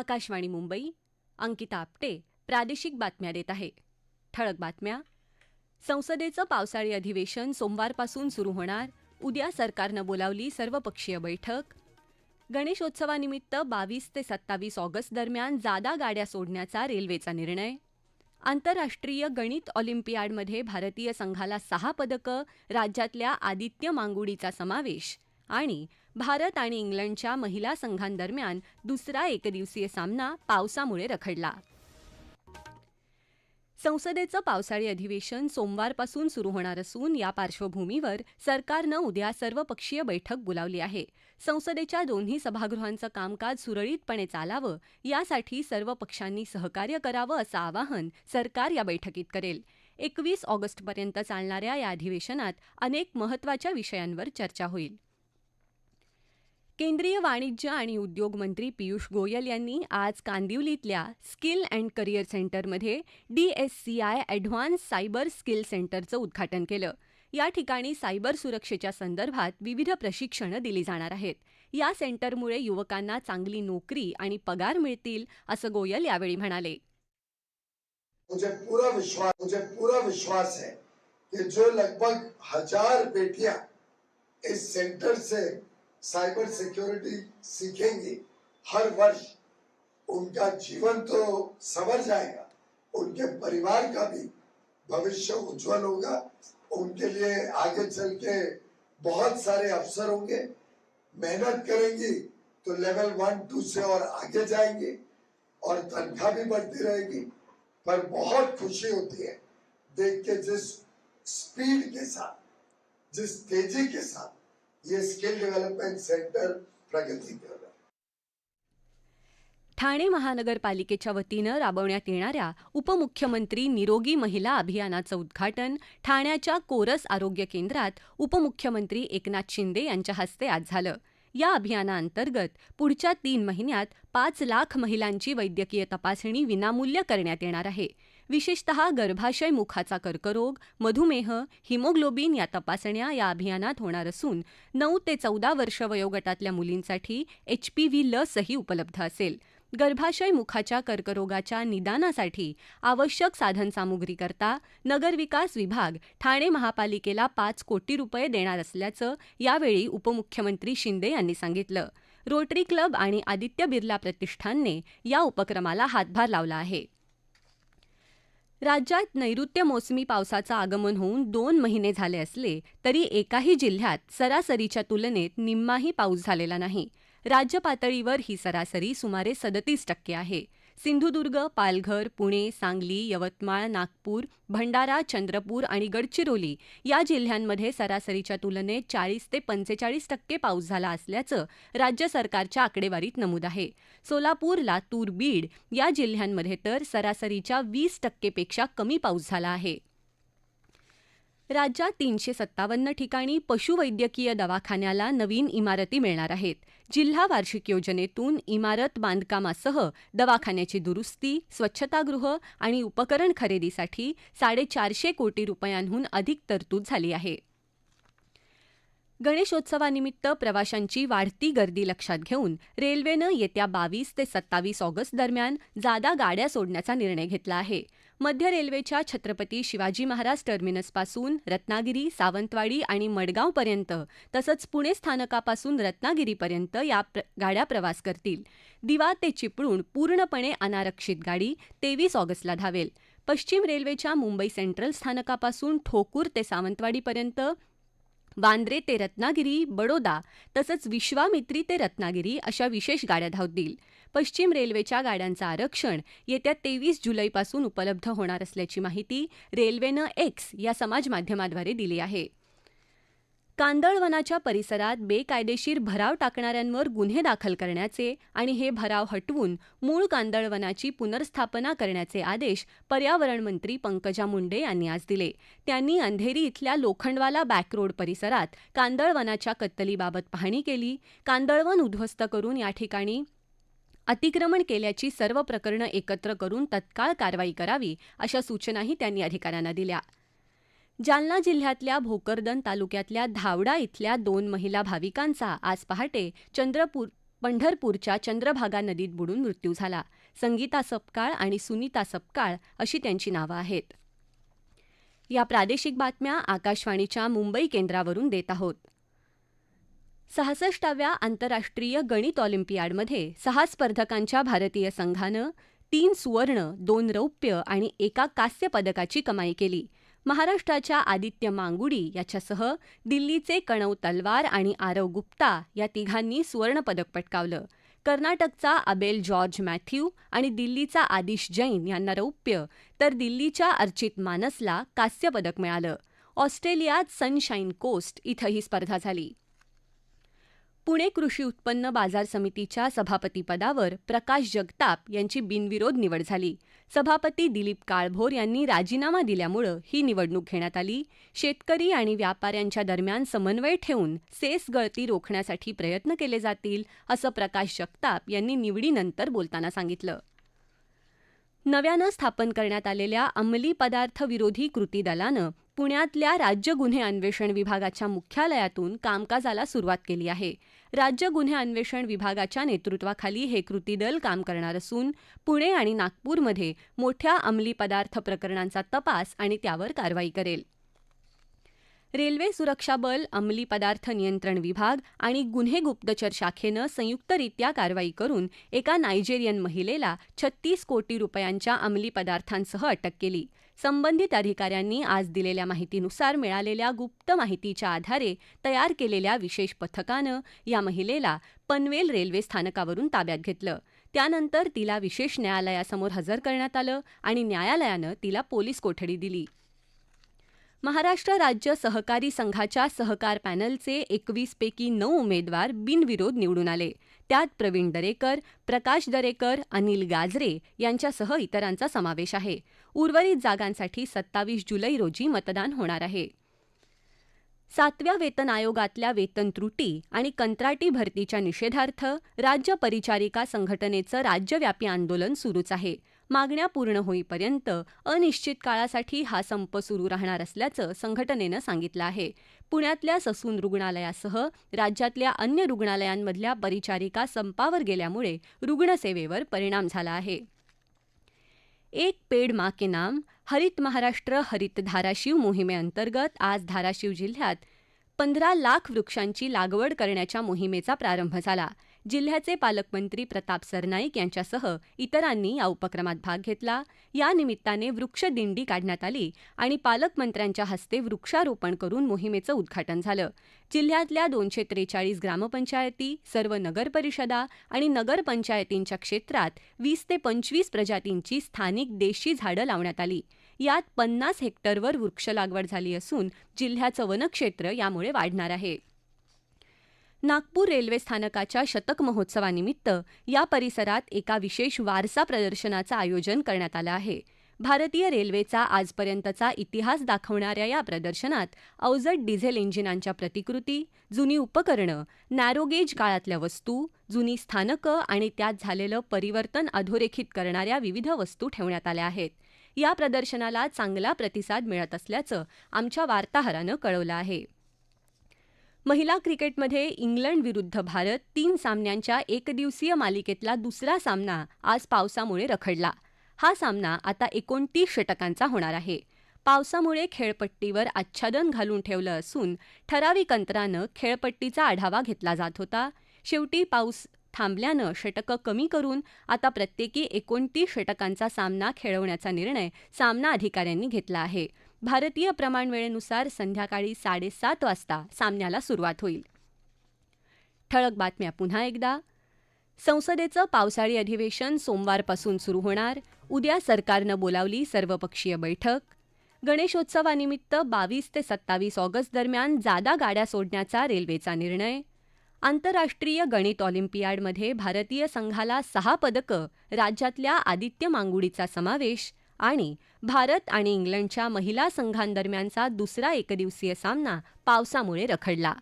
आकाशवाणी मुंबई अंकिता आपटे प्रादेशिक बातम्या देत आहे. ठळक बातम्या. संसदेचं पावसाळी अधिवेशन सोमवारपासून सुरू होणार. उद्या सरकारनं बोलावली सर्वपक्षीय बैठक. गणेशोत्सवानिमित्त बावीस ते सत्तावीस ऑगस्ट दरम्यान जादा गाड्या सोडण्याचा रेल्वेचा निर्णय. आंतरराष्ट्रीय गणित ऑलिम्पियाडमध्ये भारतीय संघाला सहा पदकं राज्यातल्या आदित्य मांगुडीचा समावेश आणि भारत आणि इंग्लंडच्या महिला संघांदरम्यान दुसरा एकदिवसीय सामना पावसामुळे रखडला. संसदेचं पावसाळी अधिवेशन सोमवारपासून सुरू होणार असून या पार्श्वभूमीवर सरकारनं उद्या सर्वपक्षीय बैठक बोलावली आहे. संसदेच्या दोन्ही सभागृहांचं कामकाज सुरळीतपणे चालावं यासाठी सर्व पक्षांनी सहकार्य करावं असं आवाहन सरकार या बैठकीत करेल. एकवीस ऑगस्टपर्यंत चालणाऱ्या या अधिवेशनात अनेक महत्त्वाच्या विषयांवर चर्चा होईल. केंद्रीय वाणिज्य आणि उद्योग मंत्री पियुष गोयल यांनी आज कांदिवलीतल्या स्किल अँड करिअर सेंटरमध्ये डीएससीआय ॲडव्हान्स सायबर स्किल सेंटरचं उद्घाटन केलं. या ठिकाणी सायबर सुरक्षेच्या संदर्भात विविध प्रशिक्षणं दिली जाणार आहेत. या सेंटरमुळे युवकांना चांगली नोकरी आणि पगार मिळतील असं गोयल यावेळी म्हणाले. मुझे पूरा विश्वास मुझे पूरा विश्वास है कि जो लगभग हजार बेटियां इस सेंटर से साइबर सिक्योरिटी सीखेंगी, हर वर्ष उनका जीवन तो संवर जाएगा, उनके परिवार का भी भविष्य उज्जवल होगा, उनके लिए आगे चल के बहुत सारे अवसर होंगे। मेहनत करेंगी तो लेवल वन, टू से और आगे जाएँगे और तनख्वाह भी बढ़ती रहेगी, पर बहुत खुशी होती है देख के जिस स्पीड के साथ, जिस तेज़ी के साथ ये स्किल डेव्हलपमेंट सेंटर प्रगती ठाणे महानगरपालिकेच्या वतीनं राबवण्यात येणाऱ्या उपमुख्यमंत्री निरोगी महिला अभियानाचं उद्घाटन ठाण्याच्या कोरस आरोग्य केंद्रात उपमुख्यमंत्री एकनाथ शिंदे यांच्या हस्ते आज झालं. या अभियानाअंतर्गत पुढच्या तीन महिन्यात पाच लाख महिलांची वैद्यकीय तपासणी विनामूल्य करण्यात येणार आहे. विशेषतः गर्भाशय मुखाचा कर्करोग मधुमेह हिमोग्लोबिन या तपासण्या या अभियानात होणार असून नऊ ते चौदा वर्ष वयोगटातल्या मुलींसाठी एचपीव्ही लसही उपलब्ध असेल. गर्भाशय मुखाच्या कर्करोगाच्या निदानासाठी आवश्यक साधनसामुग्रीकरता नगरविकास विभाग ठाणे महापालिकेला पाच कोटी रुपये देणार असल्याचं यावेळी उपमुख्यमंत्री शिंदे यांनी सांगितलं. रोटरी क्लब आणि आदित्य बिर्ला प्रतिष्ठानने या उपक्रमाला हातभार लावला आहे. राज्यात नैऋत्य मोसमी पावसाचं आगमन होऊन दोन महिने झाले असले तरी एकाही जिल्ह्यात सरासरीच्या तुलनेत निम्माही पाऊस झालेला नाही. राज्य पातळीवर ही सरासरी सुमारे सदतीस टक्के आहे. सिंधुदुर्ग पालघर पुणे सांगली यवतमाळ नागपूर भंडारा चंद्रपूर आणि गडचिरोली या जिल्ह्यांमध्ये सरासरीच्या तुलनेत चाळीस ते पंचेचाळीस टक्के पाऊस झाला असल्याचं राज्य सरकारच्या आकडेवारीत नमूद आहे. सोलापूर लातूर बीड या जिल्ह्यांमध्ये तर सरासरीच्या वीस टक्केपेक्षा कमी पाऊस झाला आहे. राज्यात तीनशे सत्तावन्न ठिकाणी पशुवैद्यकीय दवाखान्याला नवीन इमारती मिळणार आहेत. जिल्हा वार्षिक योजनेतून इमारत बांधकामासह दवाखान्याची दुरुस्ती स्वच्छतागृह आणि उपकरण खरेदीसाठी साडेचारशे कोटी रुपयांहून अधिक तरतूद झाली आहे. गणेशोत्सवानिमित्त प्रवाशांची वाढती गर्दी लक्षात घेऊन रेल्वेनं येत्या बावीस ते सत्तावीस ऑगस्ट दरम्यान जादा गाड्या सोडण्याचा निर्णय घेतला आहे. मध्य रेल्वेच्या छत्रपती शिवाजी महाराज टर्मिनसपासून रत्नागिरी सावंतवाडी आणि मडगावपर्यंत तसंच पुणे स्थानकापासून रत्नागिरीपर्यंत या प्र गाड्या प्रवास करतील. दिवा ते चिपळूण पूर्णपणे अनारक्षित गाडी तेवीस ऑगस्टला धावेल. पश्चिम रेल्वेच्या मुंबई सेंट्रल स्थानकापासून ठोकूर ते सावंतवाडीपर्यंत वांद्रे ते रत्नागिरी बडोदा तसंच विश्वामित्री ते रत्नागिरी अशा विशेष गाड्या धावतील पश्चिम रेल्वेच्या गाड्यांचं आरक्षण येत्या तेवीस जुलैपासून उपलब्ध होणार असल्याची माहिती रेल्वेनं एक्स या समाजमाध्यमाद्वारे दिली आहे. कांदळवनाच्या परिसरात बेकायदेशीर भराव टाकणाऱ्यांवर गुन्हे दाखल करण्याचे आणि हे भराव हटवून मूळ कांदळवनाची पुनर्स्थापना करण्याचे आदेश पर्यावरण मंत्री पंकजा मुंडे यांनी आज दिले. त्यांनी अंधेरी इथल्या लोखंडवाला बॅकरोड परिसरात कांदळवनाच्या कत्तलीबाबत पाहणी केली. कांदळवन उद्ध्वस्त करून या ठिकाणी अतिक्रमण केल्याची सर्व प्रकरणं एकत्र करून तत्काळ कारवाई करावी अशा सूचनाही त्यांनी अधिकाऱ्यांना दिल्या. जालना जिल्ह्यातल्या भोकरदन तालुक्यातल्या धावडा इथल्या दोन महिला भाविकांचा आज पहाटे चंद्रपूर पंढरपूरच्या चंद्रभागा नदीत बुडून मृत्यू झाला. संगीता सपकाळ आणि सुनीता सपकाळ अशी त्यांची नावं आहेत. या प्रादेशिक बातम्या आकाशवाणीच्या मुंबई केंद्रावरून देत आहोत. सहासष्टाव्या आंतरराष्ट्रीय गणित ऑलिम्पियाडमध्ये सहा स्पर्धकांच्या भारतीय संघानं तीन सुवर्ण दोन रौप्य आणि एका कांस्य पदकाची कमाई केली. महाराष्ट्राच्या आदित्य मांगुडी याच्यासह दिल्लीचे कणव तलवार आणि आरव गुप्ता या तिघांनी सुवर्णपदक पटकावलं. कर्नाटकचा अबेल जॉर्ज मॅथ्यू आणि दिल्लीचा आदिश जैन यांना रौप्य तर दिल्लीच्या अर्चित मानसला कांस्य पदक मिळालं. ऑस्ट्रेलियात सनशाईन कोस्ट इथं ही स्पर्धा झाली. पुणे कृषी उत्पन्न बाजार समितीच्या सभापतीपदावर प्रकाश जगताप यांची बिनविरोध निवड झाली. सभापती दिलीप काळभोर यांनी राजीनामा दिल्यामुळं ही निवडणूक घेण्यात आली. शेतकरी आणि व्यापाऱ्यांच्या दरम्यान समन्वय ठेवून सेस गळती रोखण्यासाठी प्रयत्न केले जातील असं प्रकाश जगताप यांनी निवडीनंतर बोलताना सांगितलं. नव्यानं स्थापन करण्यात आलेल्या अंमली पदार्थ विरोधी कृती दलानं पुण्यातल्या राज्य गुन्हे अन्वेषण विभागाच्या मुख्यालयातून कामकाजाला सुरुवात केली आहे. राज्य गुन्हे अन्वेषण विभागाच्या नेतृत्वाखाली हे कृती दल काम करणार असून पुणे आणि नागपूरमध्ये मोठ्या अंमली पदार्थ प्रकरणांचा तपास आणि त्यावर कारवाई करेल. रेल्वे सुरक्षा बल अंमली पदार्थ नियंत्रण विभाग आणि गुन्हे गुप्तचर शाखेनं संयुक्तरित्या कारवाई करून एका नायजेरियन महिलेला छत्तीस कोटी रुपयांच्या अंमली पदार्थांसह अटक केली. संबंधित अधिकाऱ्यांनी आज दिलेल्या माहितीनुसार मिळालेल्या गुप्त माहितीच्या आधारे तयार केलेल्या विशेष पथकानं या महिलेला पनवेल रेल्वे स्थानकावरून ताब्यात घेतलं. त्यानंतर तिला विशेष न्यायालयासमोर हजर करण्यात आलं आणि न्यायालयानं तिला पोलीस कोठडी दिली. महाराष्ट्र राज्य सहकारी संघाच्या सहकार पॅनलचे एकवीस पैकी नऊ उमेदवार बिनविरोध निवडून आले. त्यात प्रवीण दरेकर प्रकाश दरेकर अनिल गाजरे यांच्यासह इतरांचा समावेश आहे. उर्वरित जागांसाठी सत्तावीस जुलै रोजी मतदान होणार आहे. सातव्या वेतन आयोगातल्या वेतन त्रुटी आणि कंत्राटी भरतीच्या निषेधार्थ राज्य परिचारिका संघटनेचं राज्यव्यापी आंदोलन सुरूच आहे. मागण्या पूर्ण होईपर्यंत अनिश्चित काळासाठी हा संप सुरू राहणार असल्याचं संघटनेनं सांगितलं आहे. पुण्यातल्या ससून रुग्णालयासह राज्यातल्या अन्य रुग्णालयांमधल्या परिचारिका संपावर गेल्यामुळे रुग्णसेवेवर परिणाम झाला आहे. एक पेड मा के नाम हरित महाराष्ट्र हरित धाराशिव मोहिमेअंतर्गत आज धाराशिव जिल्ह्यात पंधरा लाख वृक्षांची लागवड करण्याच्या मोहिमेचा प्रारंभ झाला. जिल्ह्याचे पालकमंत्री प्रताप सरनाईक यांच्यासह इतरांनी या उपक्रमात भाग घेतला. या निमित्ताने वृक्ष दिंडी काढण्यात आली आणि पालकमंत्र्यांच्या हस्ते वृक्षारोपण करून मोहिमेचं उद्घाटन झालं. जिल्ह्यातल्या दोनशे त्रेचाळीस ग्रामपंचायती सर्व नगरपरिषदा आणि नगरपंचायतींच्या क्षेत्रात वीस ते पंचवीस प्रजातींची स्थानिक देशी झाडं लावण्यात आली. यात पन्नास हेक्टरवर वृक्ष लागवड झाली असून जिल्ह्याचं वनक्षेत्र यामुळे वाढणार आहे. नागपूर रेल्वे स्थानकाच्या शतक महोत्सवानिमित्त या परिसरात एका विशेष वारसा प्रदर्शनाचं आयोजन करण्यात आलं आहे. भारतीय रेल्वेचा आजपर्यंतचा इतिहास दाखवणाऱ्या या प्रदर्शनात अवजड डिझेल इंजिनांच्या प्रतिकृती जुनी उपकरणं नॅरोगेज काळातल्या वस्तू जुनी स्थानकं आणि त्यात झालेलं परिवर्तन अधोरेखित करणाऱ्या विविध वस्तू ठेवण्यात आल्या आहेत. या प्रदर्शनाला चांगला प्रतिसाद मिळत असल्याचं आमच्या वार्ताहरानं कळवलं आहे. महिला क्रिकेटमध्ये इंग्लंड विरुद्ध भारत तीन सामन्यांच्या एकदिवसीय मालिकेतला दुसरा सामना आज पावसामुळे रखडला. हा सामना आता एकोणतीस षटकांचा होणार आहे. पावसामुळे खेळपट्टीवर आच्छादन घालून ठेवलं असून ठराविक अंतरानं खेळपट्टीचा आढावा घेतला जात होता. शेवटी पाऊस थांबल्यानं षटकं कमी करून आता प्रत्येकी एकोणतीस षटकांचा सामना खेळवण्याचा निर्णय सामना अधिकाऱ्यांनी घेतला आहे. भारतीय प्रमाणवेळेनुसार संध्याकाळी साडेसात वाजता सामन्याला सुरुवात होईल. ठळक बातम्या पुन्हा एकदा. संसदेचं पावसाळी अधिवेशन सोमवारपासून सुरू होणार. उद्या सरकारनं बोलावली सर्वपक्षीय बैठक. गणेशोत्सवानिमित्त बावीस ते सत्तावीस ऑगस्ट दरम्यान जादा गाड्या सोडण्याचा रेल्वेचा निर्णय. आंतरराष्ट्रीय गणित ऑलिम्पियाडमध्ये भारतीय संघाला सहा पदकं राज्यातल्या आदित्य मांगुडीचा समावेश आणि भारत आणि इंग्लंडच्या महिला संघांदरम्यानचा दुसरा एकदिवसीय सामना पावसामुळे रखडला.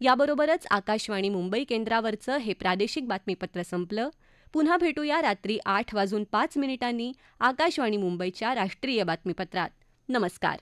याबरोबरच आकाशवाणी मुंबई केंद्रावरचं हे प्रादेशिक बातमीपत्र संपलं. पुन्हा भेटूया रात्री आठ वाजून पाच मिनिटांनी आकाशवाणी मुंबईच्या राष्ट्रीय बातमीपत्रात. नमस्कार.